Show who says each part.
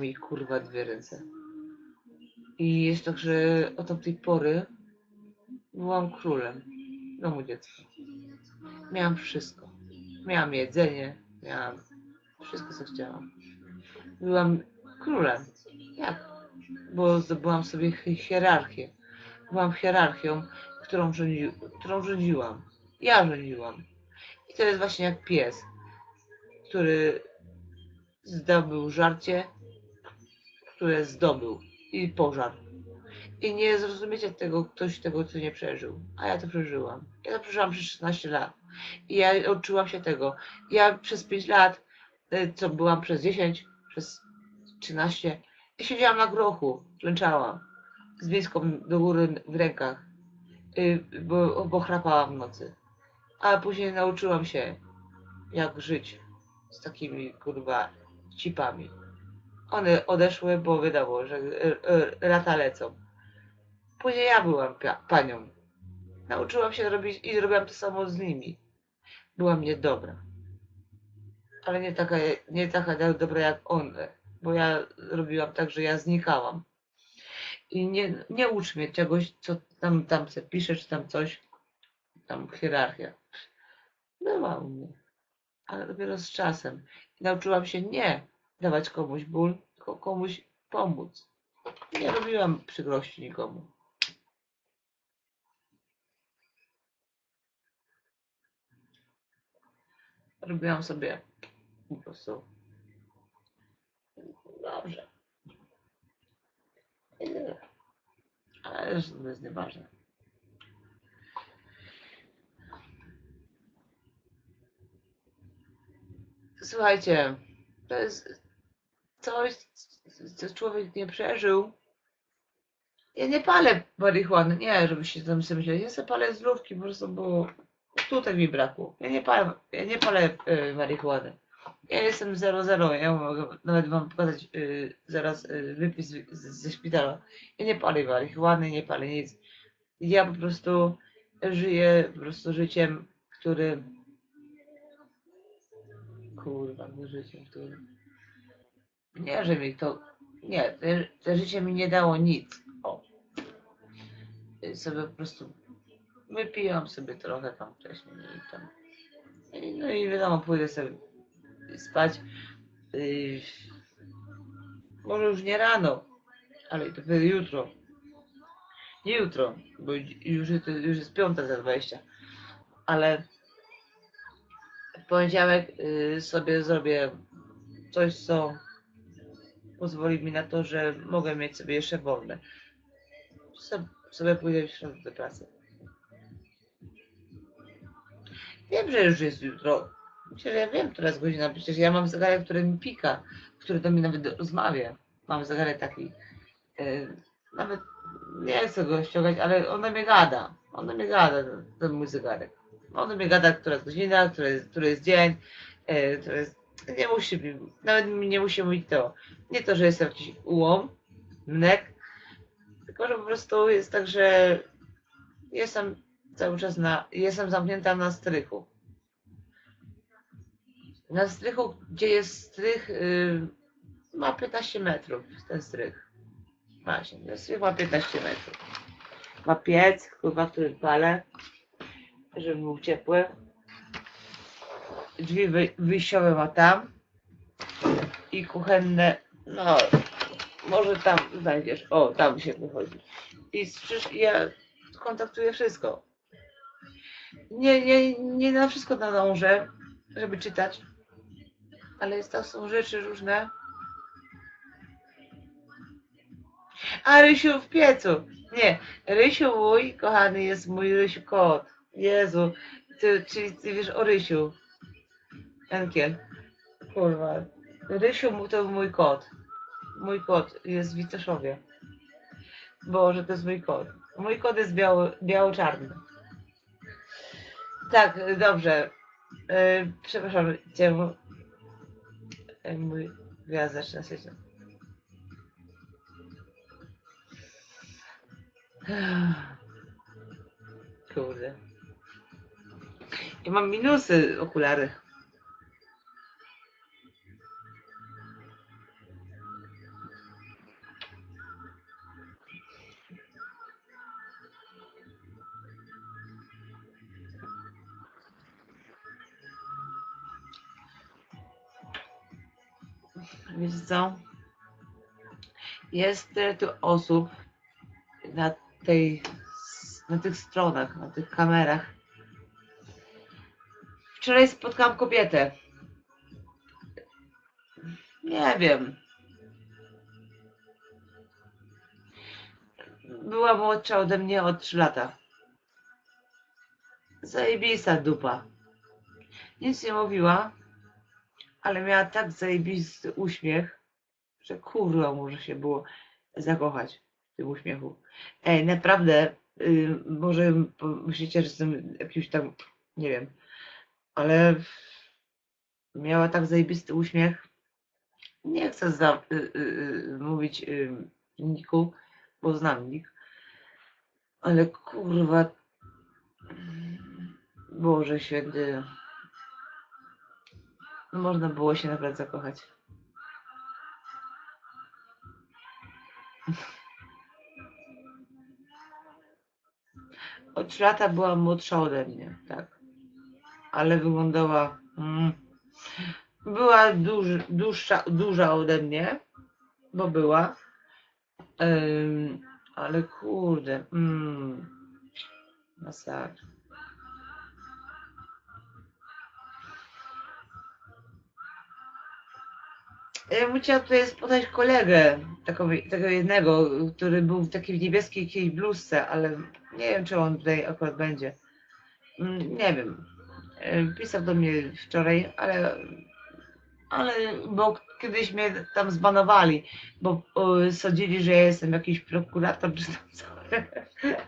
Speaker 1: mi kurwa dwie ręce. I jest tak, że od tamtej pory byłam królem domu dziecka. Miałam wszystko. Miałam jedzenie, miałam wszystko, co chciałam. Byłam królem. Jak? Bo zdobyłam sobie hi- hierarchię. Byłam hierarchią, którą, rządzi, którą rządziłam. Ja rządziłam. I to jest właśnie jak pies, który zdobył żarcie, które zdobył i pożarł. I nie zrozumiecie tego, ktoś tego, co nie przeżył. A ja to przeżyłam. Ja to przeżyłam przez 16 lat. I ja odczułam się tego. Ja przez 5 lat, y, co byłam przez 10, przez 13, ja siedziałam na grochu, klęczałam z miską do góry w rękach, y, bo, bo chrapałam w nocy. A później nauczyłam się, jak żyć z takimi kurwa cipami. One odeszły, bo wiadomo, że y, y, lata lecą. Później ja byłam panią. Nauczyłam się robić i zrobiłam to samo z nimi. Byłam niedobra. Ale nie taka, nie taka dobra jak one. Bo ja robiłam tak, że ja znikałam. I nie, nie ucz mnie czegoś, co tam, tam se pisze, czy tam coś. Tam hierarchia. Była u mnie. Ale dopiero z czasem. Nauczyłam się nie dawać komuś ból, tylko komuś pomóc. Nie robiłam przykrości nikomu. Robiłam sobie po prostu dobrze. Ale to jest nieważne. Słuchajcie, to jest coś, co człowiek nie przeżył. Ja nie palę marihuany, nie, żebyście tam sobie myśleli. Ja sobie palę zdrówki, po prostu, bo tutaj mi brakło. Ja nie palę, ja nie palę y, marihuany. Ja jestem 0-0, ja mogę, nawet wam pokazać y, zaraz y, wypis z, ze szpitala. Ja nie palę marihuany, nie palę nic. Ja po prostu żyję po prostu życiem, który... Kurwa, no życiem, który... Nie, że mi to... Nie, to, to życie mi nie dało nic. O. I sobie po prostu wypijam sobie trochę tam wcześniej i tam. I, no i wiadomo, pójdę sobie spać. Yy, może już nie rano, ale dopiero jutro. Nie jutro, bo już, już jest piąta za 20. Ale w poniedziałek yy, sobie zrobię coś, co pozwoli mi na to, że mogę mieć sobie jeszcze wolne. So- Sobie pójdę środę do pracy. Wiem, że już jest jutro. Myślę, że ja wiem, która jest godzina. Przecież ja mam zegarek, który mi pika, który do mnie nawet rozmawia. Mam zegarek taki. Yy, nawet nie chcę go ściągać, ale on do mnie gada. On do mnie gada, ten mój zegarek. On do mnie gada, która godzina, który jest, który jest dzień, yy, który jest... Nie musi nawet nie musi mówić to. Nie to, że jestem jakiś ułom, mnek, tylko że po prostu jest tak, że jestem cały czas na, jestem zamknięta na strychu. Na strychu, gdzie jest strych, yy, ma 15 metrów ten strych. Właśnie, ten strych ma 15 metrów. Ma piec, kurwa, który palę, żeby był ciepły. Drzwi wy, wyjściowe ma tam. I kuchenne, no, może tam znajdziesz. O, tam się wychodzi. I ja kontaktuję wszystko. Nie, nie, nie na wszystko nadążę, żeby czytać. Ale jest, to są rzeczy różne. A Rysiu w piecu. Nie, Rysiu mój, kochany, jest mój Rysiu kot. Jezu, ty, czyli ty wiesz o Rysiu. Enkiel. Kurwa. Rysiu mu- to mój kot. Mój kot jest w Witoszowie. Boże, to jest mój kot. Mój kot jest biały, biało-czarny. Tak, dobrze. E, przepraszam cię. E, mój gwiazd zaczyna się. Kurde. Ja mam minusy okulary. Wiesz co? Jest tu osób na tej na tych stronach, na tych kamerach, Wczoraj spotkałam kobietę. Nie wiem. Była młodsza ode mnie o 3 lata. Zajebista dupa. Nic nie mówiła, ale miała tak zajebisty uśmiech, że kurwa może się było zakochać w tym uśmiechu. Ej, naprawdę, y, może myślicie, że jestem jakimś tam, nie wiem, ale miała tak zajebisty uśmiech. Nie chcę za, y, y, y, mówić y, Niku, bo znam Nik, ale kurwa, Boże święty, można było się naprawdę zakochać. O 3 lata była młodsza ode mnie, tak. Ale wyglądała. Mm, była duż, dłuższa, duża ode mnie, bo była. Ym, ale kurde. Mm, masakra. Ja bym chciała tutaj spotkać kolegę, taką, tego jednego, który był w takiej niebieskiej bluzce, ale nie wiem, czy on tutaj akurat będzie. Mm, Nie wiem. E, Pisał do mnie wczoraj, ale, ale bo kiedyś mnie tam zbanowali, bo o, sądzili, że ja jestem jakiś prokurator czy tam co.